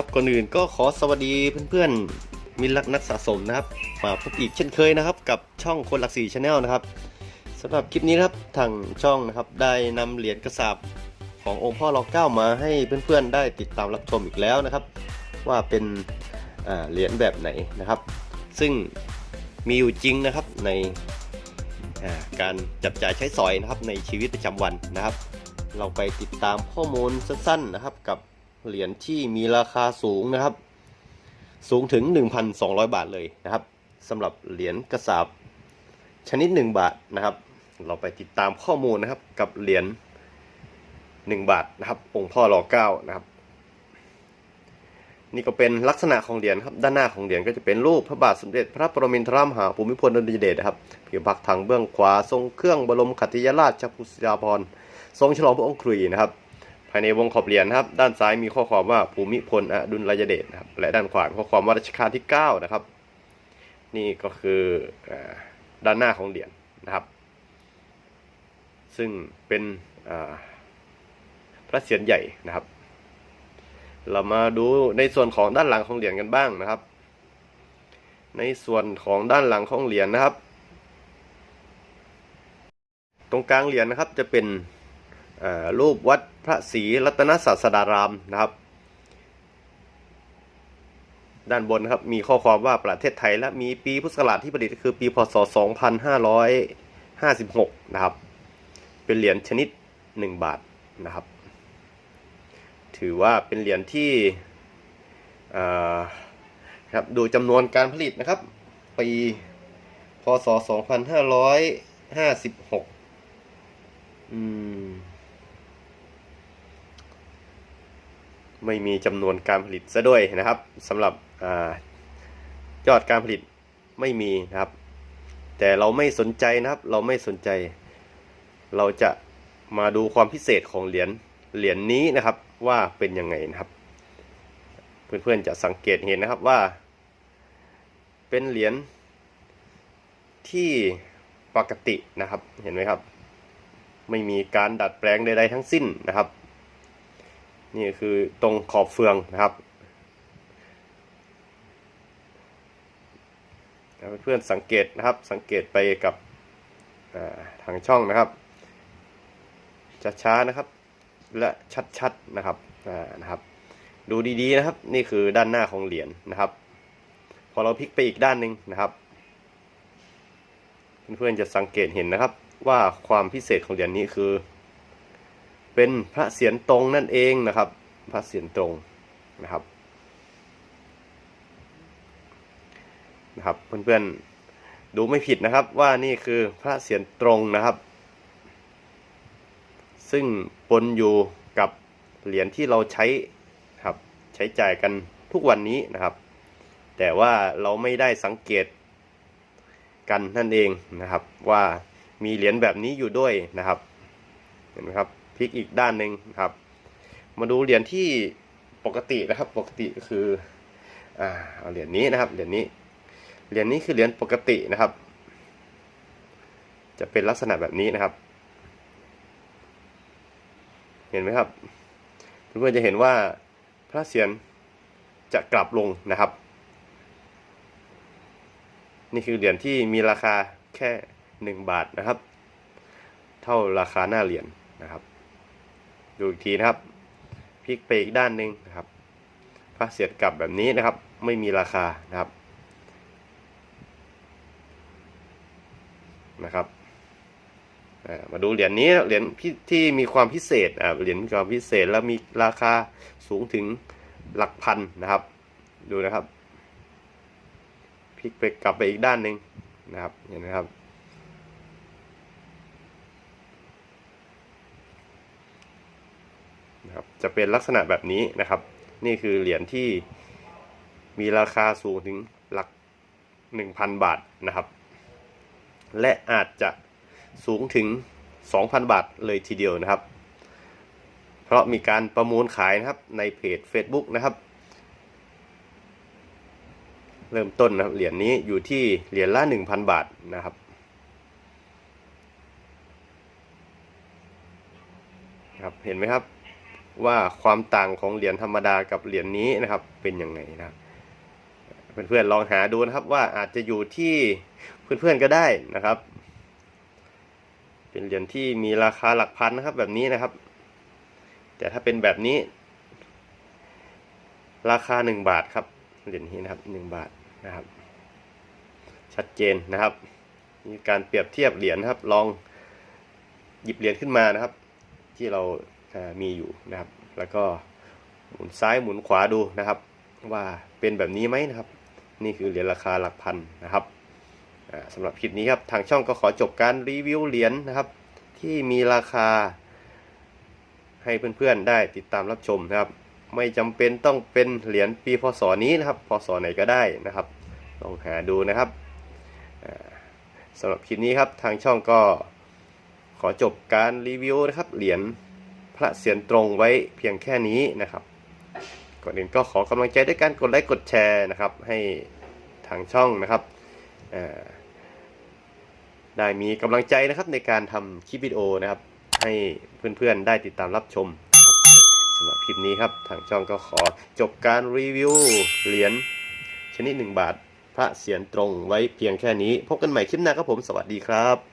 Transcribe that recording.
ครับก่อนอื่นก็ขอสวัสดีเพื่อนๆมิตรรักนักสะสมนะครับ มาพบอีกเช่นเคยนะครับ กับช่องคนหลักสี่ชาแนลนะครับสำหรับคลิปนี้นะครับทางช่องนะครับได้นำเหรียญกระสาบขององค์พ่อรอเก้ามาให้เพื่อนๆได้ติดตามรับชมอีกแล้วนะครับ ว่าเป็นเหรียญแบบไหนนะครับ ซึ่งมีอยู่จริงนะครับในการจับจ่ายใช้สอยนะครับในชีวิตประจำวันนะครับ เราไปติดตามข้อมูลสั้นๆนะครับกับ เหรียญที่มีราคาสูงนะครับ สูงถึง 1,200 บาทเลยนะครับสำหรับเหรียญกระสาบชนิด 1 บาทนะครับ เราไปติดตามข้อมูลนะครับกับเหรียญ1 บาทนะครับ องค์พ่อรอเก้านะครับ นี่ก็เป็นลักษณะของเหรียญครับ ด้านหน้าของเหรียญก็จะเป็นรูปพระบาทสมเด็จ พระปรมินทรมหาภูมิพลอดุลยเดชนะครับผิวพักทางเบื้องขวาทรงเครื่องบรมขัตติยราชพุทธยาภรณ์ทรงฉลองพระองค์ครุยนะครับ ภายในวงขอบเหรียญนะครับ ด้านซ้ายมีข้อความว่าภูมิพลอดุลยเดชนะครับและด้านขวาข้อความว่ารัชกาลที่ 9 นะครับ นี่ก็คืออด้านหน้าของเหรียญนะครับ ซึ่งเป็นพระเศียรใหญ่นะครับ เรามาดูในส่วนของด้านหลังของเหรียญกันบ้างนะครับ ในส่วนของด้านหลังของเหรียญนะครับ ตรงกลางเหรียญนะครับจะเป็นรูปวัดพระศรีรัตนศาสดารามนะครับ ด้านบนครับมีข้อความว่าประเทศไทยและมีปีพุทธศักราชที่ประดิษฐ์คือปีพศ 2556 นะครับ เป็นเหรียญชนิด 1 บาทนะครับ ถือว่าเป็นเหรียญที่ครับดูจำนวนการผลิตนะครับ ปีพศ 2556อืม ไม่มีจำนวนการผลิตซะด้วยนะครับสำหรับอยอดการผลิตไม่มีนะครับ แต่เราไม่สนใจนะครับ เราไม่สนใจ เราจะมาดูความพิเศษของเหรียญเหรียญนี้นะครับว่าเป็นยังไงนะครับ เพื่อนๆจะสังเกตเห็นนะครับว่า เป็นเหรียญที่ปกตินะครับเห็นไหมครับ ไม่มีการดัดแปลงใดๆทั้งสิ้นนะครับ นี่คือตรงขอบเฟืองนะครับเพื่อนๆสังเกตนะครับสังเกตไปกับทางช่องนะครับช้าๆนะครับ และชัดๆนะครับนะครับ ดูดีๆนะครับ นี่คือด้านหน้าของเหรียญนะครับ พอเราพลิกไปอีกด้านหนึ่งนะครับเพื่อนๆจะสังเกตเห็นนะครับว่าความพิเศษของเหรียญนี้คือ เป็นพระเศียรตรงนั่นเองนะครับ พระเศียรตรงนะครับนะครับ เพื่อนๆดูไม่ผิดนะครับว่านี่คือพระเศียรตรงนะครับ ซึ่งปนอยู่กับเหรียญที่เราใช้ครับใช้จ่ายกันทุกวันนี้นะครับ แต่ว่าเราไม่ได้สังเกตกันนั่นเองนะครับ ว่ามีเหรียญแบบนี้อยู่ด้วยนะครับ เห็นไหมครับ ลิกอีกด้านหนึ่งครับ มาดูเหรียญที่ปกตินะครับ ปกติก็คืออ่าเอาเหรียญนี้นะครับ เหรียญนี้ เหรียญนี้คือเหรียญปกตินะครับ จะเป็นลักษณะแบบนี้นะครับ เห็นไหมครับ เพื่อนๆจะเห็นว่าพระเศียรจะกลับลงนะครับ นี่คือเหรียญที่มีราคาแค่หนึ่งบาทนะครับ เท่าราคาหน้าเหรียญนะครับ ดูอีกทีนะครับพลิกไปอีกด้านหนึ่งนะครับพระเสียรกลับแบบนี้นะครับ ไม่มีราคานะครับนะครับมาดูเหรียญนี้เหรียญที่ที่มีความพิเศษอ่าเหรียญมีความพิเศษแล้วมีราคาสูงถึงหลักพันนะครับ ดูนะครับพลิกไปกลับไปอีกด้านหนึ่งนะครับเห็นไหมครับ นะครับ จะเป็นลักษณะแบบนี้นะครับ นี่คือเหรียญที่มีราคาสูงถึงหลัก 1,000 บาทนะครับ และอาจจะสูงถึง 2,000 บาทเลยทีเดียวนะครับ เพราะมีการประมูลขายนะครับในเพจ Facebook นะครับ เริ่มต้นนะครับเหรียญนี้อยู่ที่เหรียญละ 1,000 บาทนะครับครับเห็นไหมครับ ว่าความต่างของเหรียญธรรมดากับเหรียญนี้นะครับ เป็นยังไงนะครับเพื่อนๆลองหาดูนะครับว่าอาจจะอยู่ที่เพื่อนๆก็ได้นะครับ เป็นเหรียญที่มีราคาหลักพันนะครับแบบนี้นะครับ แต่ถ้าเป็นแบบนี้ ราคาหนึ่งบาทครับเหรียญนี้นะครับหนึ่งบาทนะครับ ชัดเจนนะครับมีการเปรียบเทียบเหรียญนะครับ ลองหยิบเหรียญขึ้นมานะครับ ที่เรา มีอยู่นะครับ แล้วก็หมุนซ้ายหมุนขวาดูนะครับ ว่าเป็นแบบนี้ไหมนะครับ นี่คือเหรียญราคาหลักพันนะครับอ่าสำหรับคลิปนี้ครับทางช่องก็ขอจบการรีวิวเหรียญนะครับ ที่มีราคา ให้เพื่อนๆได้ติดตามรับชมนะครับ ไม่จำเป็นต้องเป็นเหรียญปีพศนี้นะครับพศไหนก็ได้นะครับลองหาดูนะครับอ่าสำหรับคลิปนี้ครับทางช่องก็ขอจบการรีวิวนะครับเหรียญ ระเสียรตรงไว้เพียงแค่นี้นะครับ ก่อนอื่นก็ขอกำลังใจด้วยการกดไลค์กดแชร์นะครับ ให้ทางช่องนะครับได้มีกำลังใจนะครับในการทำคลิปวิดีโอนะครับ ให้เพื่อนๆได้ติดตามรับชมสำหรับคลิปนี้ครับ ทางช่องก็ขอจบการรีวิวเหรียญชนิด 1 บาท พระเสียรตรงไว้เพียงแค่นี้ พบกันใหม่คลิปหน้าครับผมสวัสดีครับ